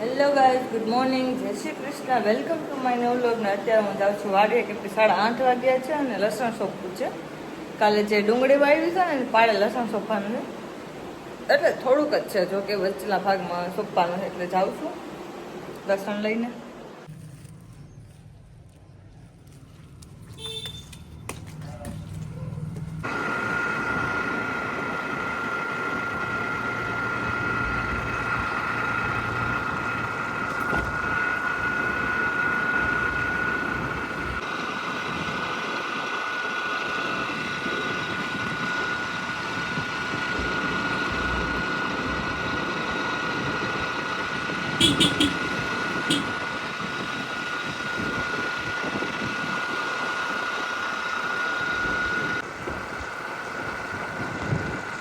Hello guys good morning જય Shri Krishna. Welcome to my નવ લોગ ને અત્યારે હું જાઉં છું વાડીએ, કેમ કે સાડા આઠ વાગ્યા છે અને લસણ સોંપવું છે. કાલે જે ડુંગળી વાવી છે ને પાડે લસણ સોંપવાનું છે. એટલે થોડુંક જ છે, જો કે વચલા ભાગમાં સોંપવાનું છે, એટલે જાઉં છું. લસણ લઈને.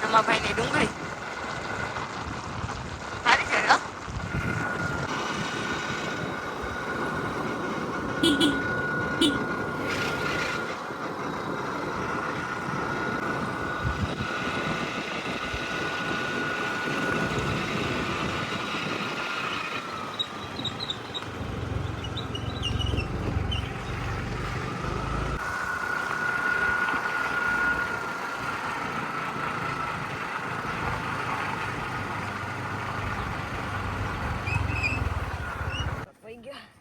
રમાભાઈની ડુંગળી સારી છે હા વહી ગયા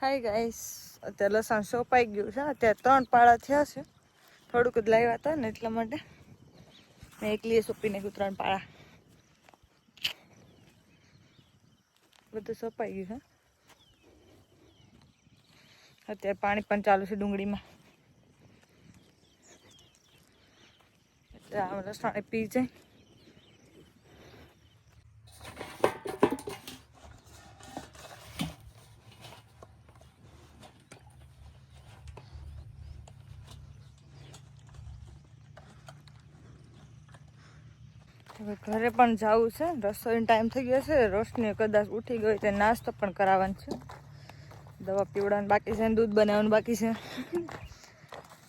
હાય ગાઈસ અત્યારે લસણ સોપાઈ ગયું છે. અત્યારે ત્રણ પાળા થયા છે. થોડુંક જ લાવ્યા હતા ને એટલા માટે મેં એકલીએ સોંપી નાખ્યું ત્રણ પાળા. બધું સોપાઈ ગયું છે. અત્યારે પાણી પણ ચાલુ છે ડુંગળીમાં. એટલે આ લસણ પી જાય. હવે ઘરે પણ જવું છે. રસોઈનો ટાઈમ થઈ ગયો છે. રોશની કદાચ ઉઠી ગઈ તે નાસ્તો પણ કરાવવાનો છે. દવા પીવડાવવાનું બાકી છે દૂધ બનાવવાનું બાકી છે.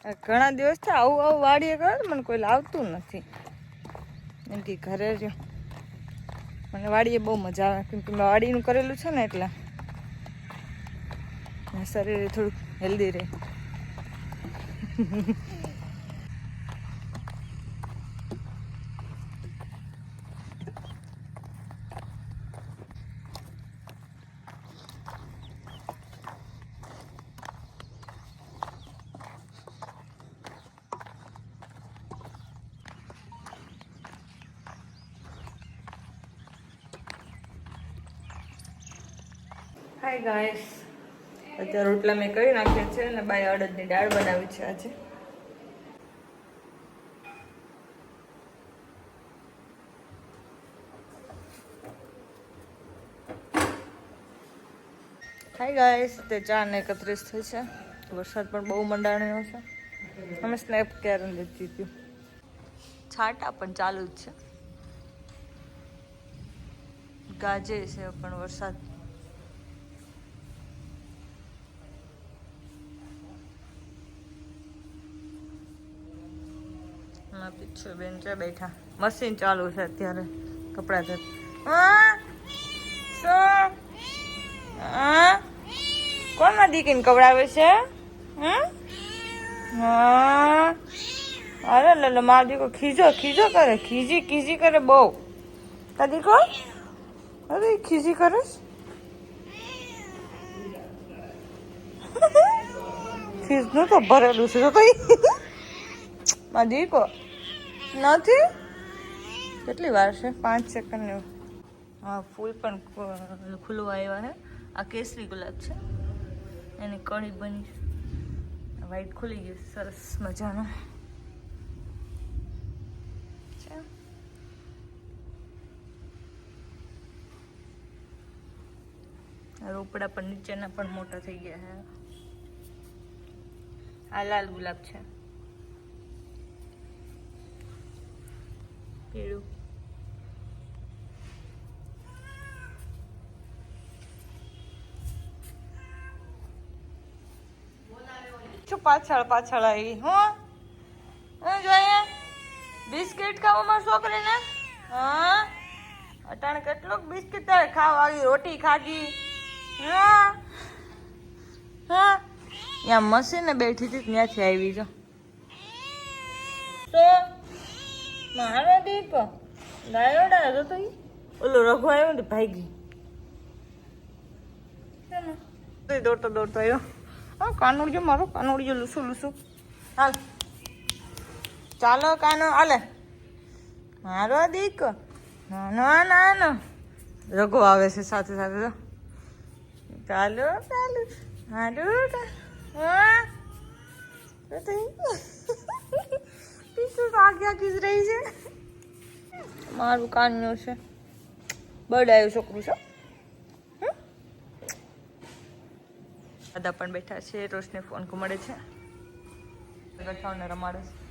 ઘણા ઘણા દિવસથી આવું આવું વાડીએ કરે મને કોઈ લાવતું નથી. એમ કે ઘરે જ મને વાડીએ બહુ મજા આવે. કેમ કે મેં વાડીનું કરેલું છે ને એટલે શરીર થોડુંક હેલ્ધી રહે. હાય ગાઈસ અત્યારે રોટલા મેં કરી નાખ્યા છે અને બાય અડદની દાળ બનાવી છે આજે. હાય ગાઈસ તે ચાર ને એકત્રીસ થઈ છે. વરસાદ પણ બહુ મંડાણ્યો છે. અમે સ્નેપ કેર લીધી હતી છાંટા પણ ચાલુ જ છે. ગાજે છે પણ વરસાદ. માં પીછું બેન છે બેઠા. મશીન ચાલુ છે અત્યારે, કપડા ધોત કોણ દીકરીને કવડાવે છે? હા? અરે લલો મારો દીકરો ખીજો ખીજો કરે, ખીજી ખીજી કરે બહુ. તા દીકરો? અરે, ખીજી કરે ખીજનું તો ભરેલું છે, તો કઈ મારો દીકરો? નથી? કેટલી વાર છે? પાંચ સેકન્ડ હા, ફૂલ પણ ખુલ્લું આવ્યા છે આ કેસરી ગુલાબ છે. એની કળી બની વ્હાઈટ ખુલી ગયું સરસ મજાનો. રોપડા પણ નીચેના પણ મોટા થઈ ગયા છે આ લાલ ગુલાબ છે. શું પાછળ પાછળ આવી, હું? હું બિસ્કિટ ખાવામાં છોકરીને? હા? અટાણે કેટલોક બિસ્કિટ તારે ખાવા આવી, રોટી ખાધી. હા? હા? ત્યાં મશીને બેઠી હતી, ત્યાંથી આવી જો. તો મારો દીકો ગાયોડા હતો તો. ઓલો રઘુ આવ્યો ને ભાગી? દોડતો દોડતો આવ્યો. હા કાનુડિયો મારો કાનુડિયો લૂસું લૂસું. હાલ. ચાલો કાનો હાલે. મારો દીક ના ના ના ના રઘુ આવે છે સાથે સાથે તો. ચાલો ચાલો. હારું હા. રહી છે? મારું કાનનું છે. બડાયું છોકરું છે? દાદા પણ બેઠા છે. રોશને ફોન મળે છે. ગઠાઓને રમાડે છે.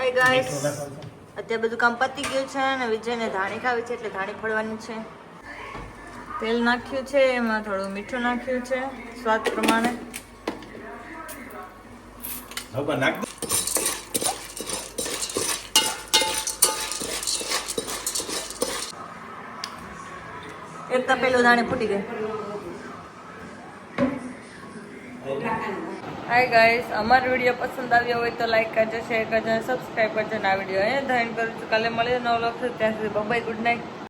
હાય ગાઈસ અત્યારે બધું કામ પતી ગયું છે અને વિજયને ધાણી ખાવી છે એટલે ધાણી ફોડવાની છે. તેલ નાખ્યું છે એમાં થોડું મીઠું નાખ્યું છે સ્વાદ પ્રમાણે. એકતા પેલું એક તપેલું ધાણી ફૂટી ગઈ હાય ગાઈસ અમારો વીડિયો પસંદ આવ્યો હોય તો લાઈક કરજો શેર કરજો અને સબસ્ક્રાઈબ કરજો. ના વીડિયો અહીંયા ધન કરું છું કાલે મળીએ નવ લોકો ત્યાં સુધી બબાઈ ગુડ નાઇટ